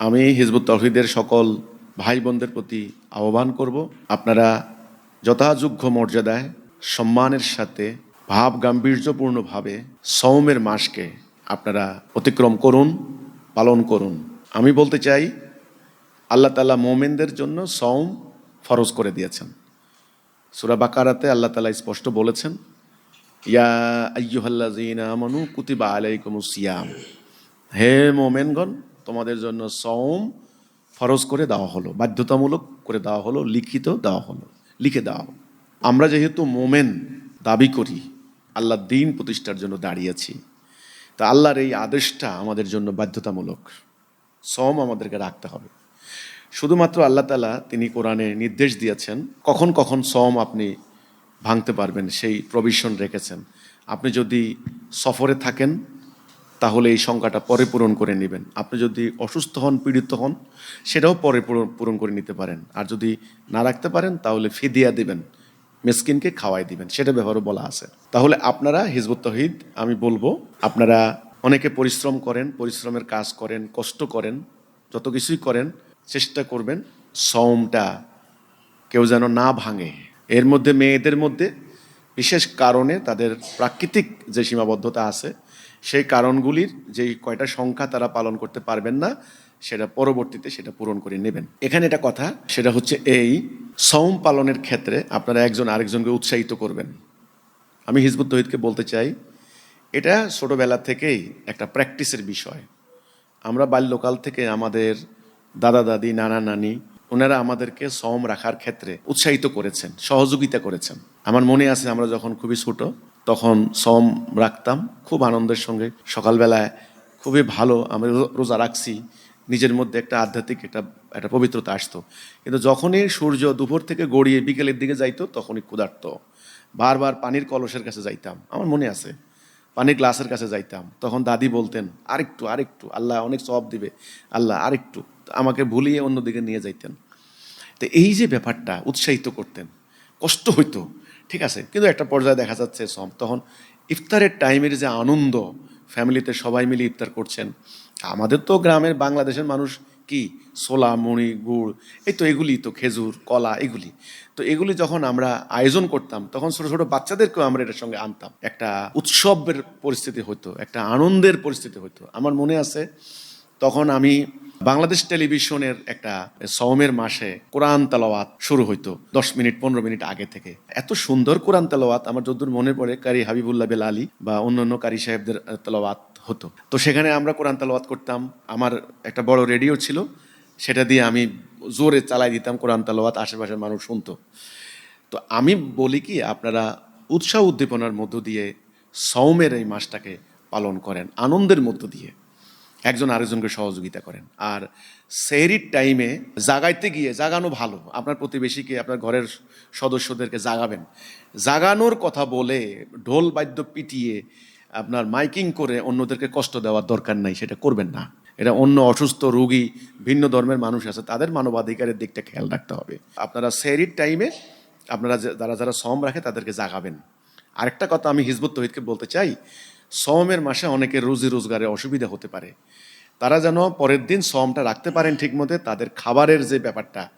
আমি হিজবুত তহিদের সকল ভাই বোনদের প্রতি আহ্বান করব। আপনারা যথাযোগ্য মর্যাদায়, সম্মানের সাথে, ভাব গাম্ভীর্যপূর্ণভাবে সৌমের মাসকে আপনারা অতিক্রম করুন, পালন করুন। আমি বলতে চাই, আল্লাহ তালা মোমেনদের জন্য সৌম ফরজ করে দিয়েছেন। সুরা বাকারাতে আল্লাহ তালা স্পষ্ট বলেছেন, ইয়া আইয়ুহাল্লাযীনা আমানু কুতিবা আলাইকুমুস সিয়াম। হে মোমেনগণ তোমাদের জন্য সওম ফরজ করে দেওয়া হলো, বাধ্যতামূলক করে দেওয়া হলো, লিখিত দেওয়া হলো, লিখে দেওয়া হলো। আমরা যেহেতু মোমেন দাবি করি আল্লাহ দিন প্রতিষ্ঠার জন্য দাঁড়িয়েছি তা আল্লাহর এই আদেশটা আমাদের জন্য বাধ্যতামূলক। সম আমাদেরকে রাখতে হবে। শুধুমাত্র আল্লাহ তালা তিনি কোরআনে নির্দেশ দিয়েছেন, কখন কখন সম আপনি ভাঙতে পারবেন সেই প্রভিশন রেখেছেন। আপনি যদি সফরে থাকেন তাহলে এই সংখ্যাটা পরে পূরণ করে নেবেন। আপনি যদি অসুস্থ হন, পীড়িত হন, সেটাও পরে পূরণ- করে নিতে পারেন। আর যদি না রাখতে পারেন, তাহলে ফিদিয়া দিবেন। মেসকিনকে খাওয়াই দিবেন, সেটা ব্যবহারও বলা আছে। তাহলে আপনারা হিজবুত তহিদ, আমি বলব, আপনারা অনেকে পরিশ্রম করেন, পরিশ্রমের কাজ করেন, কষ্ট করেন, যত কিছুই করেন, চেষ্টা করবেন সওমটা কেউ যেন না ভাঙে। এর মধ্যে, মেয়েদের মধ্যে বিশেষ কারণে তাদের প্রাকৃতিক যে সীমাবদ্ধতা আছে সেই কারণগুলির যেই কয়টা সংখ্যা তারা পালন করতে পারবেন না, সেটা পরবর্তীতে সেটা পূরণ করে নেবেন। এখানে এটা কথা, সেটা হচ্ছে এই সৌম পালনের ক্ষেত্রে আপনারা একজন আরেকজনকে উৎসাহিত করবেন। আমি হিজবুত তহিদকে বলতে চাই, এটা ছোটবেলা থেকেই একটা প্র্যাকটিসের বিষয়। আমরা বাল্যকাল থেকে আমাদের দাদা দাদি নানা নানি ওনারা আমাদেরকে সম রাখার ক্ষেত্রে উৎসাহিত করেছেন, সহযোগিতা করেছেন। আমার মনে আছে আমরা যখন খুবই ছোট, তখন সম রাখতাম, খুব আনন্দের সঙ্গে। সকালবেলায় খুবই ভালো, আমি রো- রোজা রাখছি, নিজের মধ্যে একটা আধ্যাত্মিক, একটা একটা পবিত্রতা আসতো। কিন্তু যখনই সূর্য দুপুর থেকে গড়িয়ে বিকেলের দিকে যাইতো, তখনই ক্ষুধার্ত। বারবার পানির কলসের কাছে যাইতাম, আমার মনে আছে। পানির গ্লাসের কাছে যাইতাম, তখন দাদি বলতেন, আরেকটু আরেকটু, আল্লাহ অনেক সব দিবে, আল্লাহ আরেকটু। আমাকে ভুলিয়ে অন্যদিকে নিয়ে যাইতেন। তো এই যে ব্যাপারটা উৎসাহিত করতেন, কষ্ট হইতো, ঠিক আছে? কিন্তু একটা পর্যায়ে দেখা যাচ্ছে, সব তখন ইফতারের টাইমের যে আনন্দ, ফ্যামিলিতে সবাই মিলে ইফতার করছেন। আমাদের তো গ্রামের বাংলাদেশের মানুষ কি? ছোলা, মুড়ি, গুড়, এই তো এগুলি তো খেজুর, কলা, এগুলি। তো এগুলি যখন আমরা আয়োজন করতাম, তখন ছোট ছোট বাচ্চাদেরকেও আমরা এটার সঙ্গে আনতাম। একটা উৎসবের পরিস্থিতি হতো একটা আনন্দের পরিস্থিতি হতো আমার মনে আছে, তখন আমি বাংলাদেশ টেলিভিশনের একটা সওমের মাসে কোরআন তালাওয়াত শুরু হইতো, দশ মিনিট, পনেরো মিনিট আগে থেকে। এত সুন্দর কোরআন তালাওয়াত আমার যতদূর মনে পড়ে, কারি হাবিবুল্লাহ বেল আলী বা অন্যান্য কারি সাহেবদের তালাওয়াত হতো। তো সেখানে আমরা কোরআন তালাওয়াত করতাম। আমার একটা বড় রেডিও ছিল, সেটা দিয়ে আমি জোরে চালাই দিতাম কোরআন তালাওয়াত আশেপাশের মানুষ শুনতো। তো আমি বলি কি, আপনারা উৎসাহ উদ্দীপনার মধ্য দিয়ে সৌমের এই মাসটাকে পালন করেন, আনন্দের মধ্য দিয়ে। একজন আরেকজনকে সহযোগিতা করেন। আর সেহরির টাইমে জাগাইতে গিয়ে জাগানো ভালো। আপনার প্রতিবেশীকে, আপনার ঘরের সদস্যদেরকে জাগাবেন। জাগানোর কথা বলে ঢোল বাদ্য পিটিয়ে আপনার মাইকিং করে অন্যদেরকে কষ্ট দেওয়ার দরকার নাই, সেটা করবেন না। এটা অন্য অসুস্থ রোগী, ভিন্ন ধর্মের মানুষ আছে, তাদের মানবাধিকারের দিকটা খেয়াল রাখতে হবে। আপনারা সেহরির টাইমে আপনারা যারা যারা সম রাখে তাদেরকে জাগাবেন। আরেকটা কথা আমি হিজবুত তহিদকে বলতে চাই সমের মাসে অনেকের রুজি রোজগারে অসুবিধা হতে পারে। তারা যেন পরের দিন সমটা রাখতে পারেন ঠিকমতো তাদের খাবারের যে ব্যাপারটা।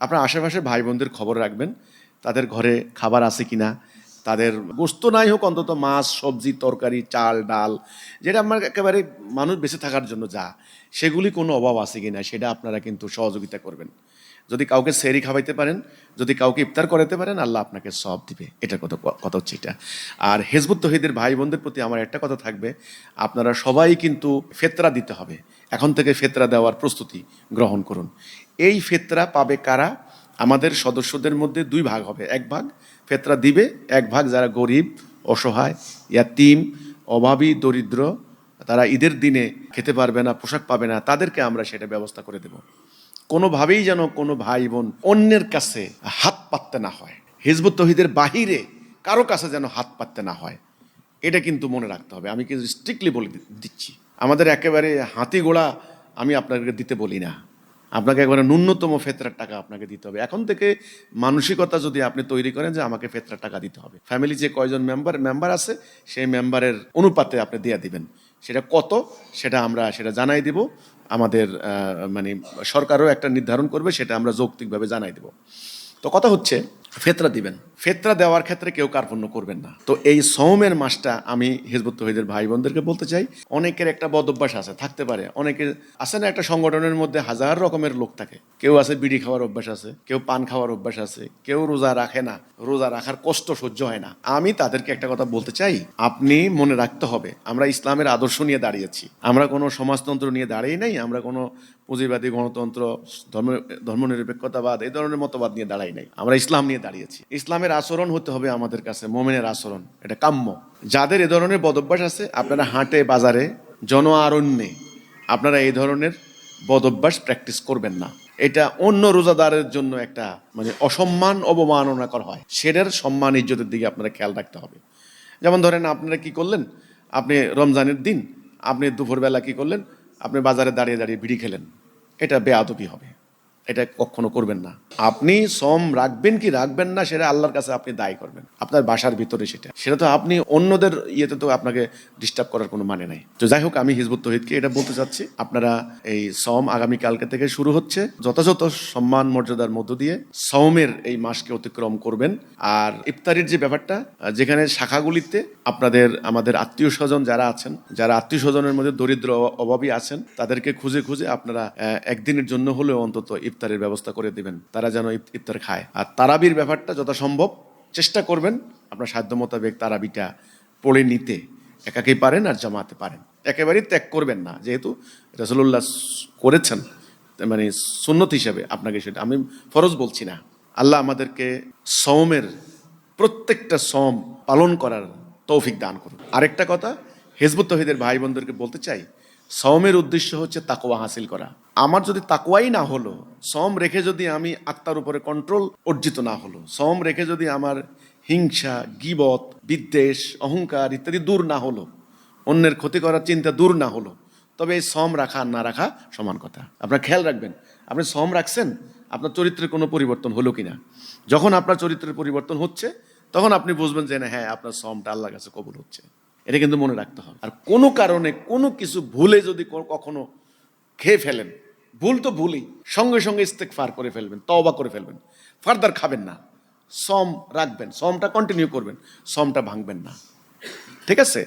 আপনার আশেপাশে ভাই বোনদের খবর রাখবেন, তাদের ঘরে খাবার আছে কিনা তাদের গোস্ত নাই হোক, অন্তত মাছ, সবজি, তরকারি, চাল, ডাল, যেটা আমার একেবারে মানুষ বেঁচে থাকার জন্য যা, সেগুলি কোনো অভাব আছে কি না সেটা আপনারা কিন্তু সহযোগিতা করবেন। যদি কাউকে সেরি খাওয়াইতে পারেন, যদি কাউকে ইফতার করাতে পারেন, আল্লাহ আপনাকে সব দিবে। এটা কথা কথা হচ্ছে এটা। আর হেজবুত তহিদের ভাই বোনদের প্রতি আমার একটা কথা থাকবে, আপনারা সবাই কিন্তু ফেতরা দিতে হবে। এখন থেকে ফেতরা দেওয়ার প্রস্তুতি গ্রহণ করুন। এই ফেতরা পাবে কারা? আমাদের সদস্যদের মধ্যে দুই ভাগ হবে। এক ভাগ ফেতরা দিবে, এক ভাগ যারা গরিব, অসহায়, ইয়াতিম, অভাবী, দরিদ্র, তারা ঈদের দিনে খেতে পারবে না, পোশাক পাবে না, তাদেরকে আমরা সেটা ব্যবস্থা করে দেব। কোনোভাবেই যেন কোনো ভাই বোন অন্যের কাছে হাত পাততে না হয়, হিজবুত তহিদের বাহিরে কারও কাছে যেন হাত পাততে না হয়, এটা কিন্তু মনে রাখতে হবে। আমি কিন্তু স্ট্রিক্টলি বলে দিচ্ছি। আমাদের একেবারে হাতি গোড়া আমি আপনাকে দিতে বলি না। আপনাকে একবারে ন্যূনতম ফেতরার টাকা আপনাকে দিতে হবে। এখন থেকে মানসিকতা যদি আপনি তৈরি করেন যে আমাকে ফেতরার টাকা দিতে হবে। ফ্যামিলি যে কয়জন মেম্বার মেম্বার আছে, সেই মেম্বারের অনুপাতে আপনি দিয়ে দিবেন। সেটা কত, সেটা আমরা, সেটা জানাই দিব। আমাদের মানে সরকারও একটা নির্ধারণ করবে, সেটা আমরা যৌক্তিকভাবে জানাই দেব। তো কথা হচ্ছে, ফেতরা দিবেন। ফেতরা দেওয়ার ক্ষেত্রে কেউ কার্পণ্য করবেন না। তো এই সৌমের মাসটা আমি হিজবুত তহিদের ভাই বোনদেরকে বলতে চাই, অনেকের একটা বদ অভ্যাস আছে, থাকতে পারে। অনেকের আছে না একটা সংগঠনের মধ্যে হাজার রকমের লোক থাকে। কেউ আছে বিড়ি খাওয়ার অভ্যাস আছে, কেউ পান খাওয়ার অভ্যাস আছে, কেউ রোজা রাখে না। রোজা রাখার কষ্ট সহ্য হয় না। আমি তাদেরকে একটা কথা বলতে চাই, আপনি মনে রাখতে হবে, আমরা ইসলামের আদর্শ নিয়ে দাঁড়িয়েছি। আমরা কোনো সমাজতন্ত্র নিয়ে দাঁড়িয়ে নাই, আমরা কোনো পুঁজিবাদী, গণতন্ত্র, ধর্ম, ধর্মনিরপেক্ষতাবাদ, এই ধরনের মতবাদ নিয়ে দাঁড়াই নাই। আমরা ইসলাম নিয়ে দাঁড়িয়েছি। ইসলামের আচরণ হতে হবে আমাদের কাছে, মোমেনের আচরণ, এটা কাম্য। যাদের এ ধরনের বদভ্যাস আছে, আপনারা হাটে, বাজারে জন আরণ্যে আপনারা এই ধরনের বদভ্যাস প্র্যাকটিস করবেন না। এটা অন্য রোজাদারের জন্য একটা মানে অসম্মান অবমাননাকর হয়। সেটার সম্মান, ইজ্জতের দিকে আপনারা খেয়াল রাখতে হবে। যেমন ধরেন আপনারা কি করলেন? আপনি রমজানের দিন, আপনি দুপুরবেলা কি করলেন? আপনি বাজারে দাঁড়িয়ে দাঁড়িয়ে বিড়ি খেলেন। এটা বেয়াদবি হবে। এটা কখনো করবেন না। আপনি সম রাখবেন কি রাখবেন না, সেটা আল্লাহর কাছে আপনি দায়ী করবেন। আপনার বাসার ভিতরে সেটা। সেটা তো আপনি অন্যদের ইয়েতে তো আপনাকে ডিস্টার্ব করার কোনো মানে নাই। তো যাই হোক, আমি হিজবুত তহিদকে এটা বলতে চাচ্ছি। আপনারা এই সম আগামী কালকে থেকে শুরু হচ্ছে। যথাযথ সম্মান মর্যাদার মধ্য দিয়ে সৌমের এই মাসকে অতিক্রম করবেন। আর ইফতারির যে ব্যাপারটা, যেখানে শাখাগুলিতে আপনাদের, আমাদের আত্মীয় স্বজন যারা আছেন, যারা আত্মীয় স্বজনের মধ্যে দরিদ্র অভাবী আছেন, তাদেরকে খুঁজে খুঁজে আপনারা একদিনের জন্য হলেও অন্তত ইফতারের ব্যবস্থা করে দিবেন, তারা যেন ইফ- ইফতার খায়। আর তারাবির ব্যাপারটা যথাসম্ভব চেষ্টা করবেন আপনার সাধ্য মোতাবেক তারাবিটা পড়ে নিতে। একাকেই পারেন আর জামাতে পারেন। একেবারেই ত্যাগ করবেন না। যেহেতু রসুল্লাহ করেছেন মানে সুন্নত হিসাবে আপনাকে সেটা, আমি ফরজ বলছি না। আল্লাহ আমাদেরকে সৌমের প্রত্যেকটা সম পালন করার তৌফিক দান করুন। আরেকটা কথা, হেজবুত তহিদের ভাই বোনদেরকে বলতে চাই সমের উদ্দেশ্য হচ্ছে তাকোয়া হাসিল করা। আমার যদি তাকোয়াই না হলো সম রেখে যদি আমি আত্মার উপরে কন্ট্রোল অর্জিত না হলো সম রেখে যদি আমার হিংসা, গিবত, বিদ্বেষ, অহংকার ইত্যাদি দূর না হলো, অন্যের ক্ষতি করার চিন্তা দূর না হলো, তবে এই সম রাখা না রাখা সমান কথা। আপনার খেয়াল রাখবেন, আপনি সম রাখছেন, আপনার চরিত্রের কোনো পরিবর্তন হলো কিনা। যখন আপনার চরিত্রের পরিবর্তন হচ্ছে, তখন আপনি বুঝবেন যে না হ্যাঁ আপনার সমটা আল্লাহর কাছে কবুল হচ্ছে। এটা কিন্তু মনে রাখতে হবে। আর কোনো কারণে কোনো কিছু ভুলে যদি কখনো খেয়ে ফেলেন, ভুল তো ভুলই, সঙ্গে সঙ্গে ইস্তেক ফার করে ফেলবেন, তওবা করে ফেলবেন, ফার্দার খাবেন না সম রাখবেন সমটা কন্টিনিউ করবেন সমটা ভাঙবেন না। ঠিক আছে?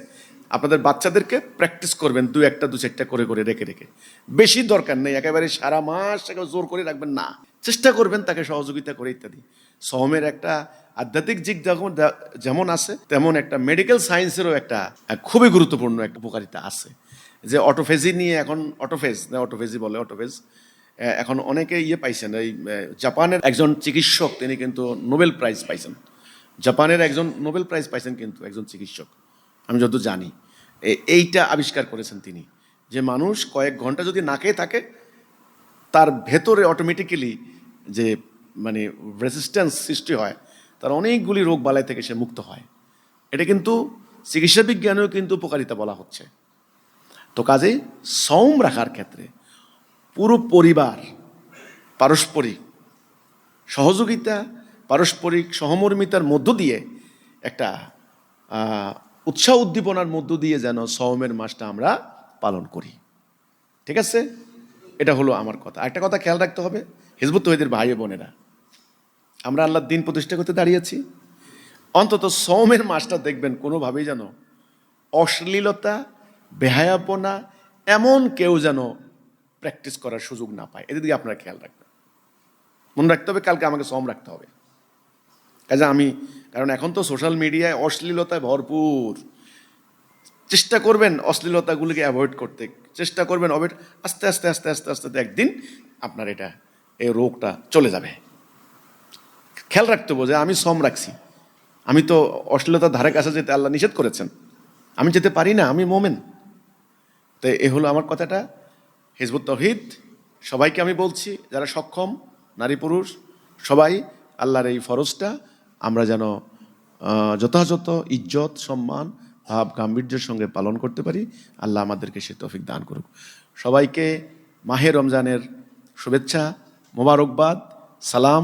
আপনাদের বাচ্চাদেরকে প্র্যাকটিস করবেন, দু একটা, দু চারটা করে করে রেখে রেখে। বেশি দরকার নেই, একেবারে সারা মাস তাকে জোর করে রাখবেন না। চেষ্টা করবেন তাকে সহযোগিতা করে ইত্যাদি। সহমের একটা আধ্যাত্মিক দিক যেমন আছে, তেমন একটা মেডিকেল সায়েন্সেরও একটা খুবই গুরুত্বপূর্ণ একটা উপকারিতা আছে। যে অটোফেজি নিয়ে এখন অটোফেজ না অটোফেজি বলে অটোফেজ এখন অনেকে ইয়ে পাইছেন, এই জাপানের একজন চিকিৎসক, তিনি কিন্তু নোবেল প্রাইজ পাইছেন। জাপানের একজন নোবেল প্রাইজ পাইছেন কিন্তু একজন চিকিৎসক, আমি যত জানি। এইটা আবিষ্কার করেছেন তিনি, যে মানুষ কয়েক ঘণ্টা যদি না খেয়ে থাকে, তার ভেতরে অটোমেটিক্যালি যে মানে রেসিস্ট্যান্স সৃষ্টি হয় তার অনেকগুলি রোগ বালাই থেকে সে মুক্ত হয়। এটা কিন্তু চিকিৎসা বিজ্ঞানেও কিন্তু উপকারিতা বলা হচ্ছে। তো কাজেই সম রাখার ক্ষেত্রে পুরো পরিবার, পারস্পরিক সহযোগিতা, পারস্পরিক সহমর্মিতার মধ্য দিয়ে একটা উৎসাহ উদ্দীপনার মধ্য দিয়ে যেন সওমের মাসটা আমরা পালন করি। ঠিক আছে? এটা হলো আমার কথা। একটা কথা খেয়াল রাখতে হবে। হিজবুত তহিদের ভাই বোনেরা। আমরা আল্লাহর দিন প্রতিষ্ঠা করতে দাঁড়িয়েছি অন্তত সৌমের মাসটা দেখবেন কোনোভাবেই যেন অশ্লীলতা বেহায়াপনা এমন কেউ যেন প্র্যাকটিস করার সুযোগ না পায় এদিকে আপনারা খেয়াল রাখবেন মনে রাখতে হবে কালকে আমাকে সম রাখতে হবে কাজে আমি কারণ এখন তো সোশ্যাল মিডিয়ায় অশ্লীলতায় ভরপুর চেষ্টা করবেন অশ্লীলতাগুলিকে অ্যাভয়েড করতে চেষ্টা করবেন আস্তে আস্তে আস্তে আস্তে আস্তে আস্তে একদিন আপনার এটা এই রোগটা চলে যাবে খেয়াল রাখতে হবে যে আমি সম রাখছি। আমি তো অশ্লীলতার ধারে কাছে যেতে আল্লাহ নিষেধ করেছেন। আমি যেতে পারি না, আমি মোমেন। তো এ হলো আমার কথাটা। হিজবুত তহিদ, সবাইকে আমি বলছি, যারা সক্ষম, নারী পুরুষ, সবাই আল্লাহর এই ফরজটা, আমরা যেন যথাযথ ইজ্জত, সম্মান, ভাব, গাম্ভীর্যের সঙ্গে পালন করতে পারি। আল্লাহ আমাদেরকে সে তৌফিক দান করুক। সবাইকে মাহে রমজানের শুভেচ্ছা, মোবারকবাদ, সালাম।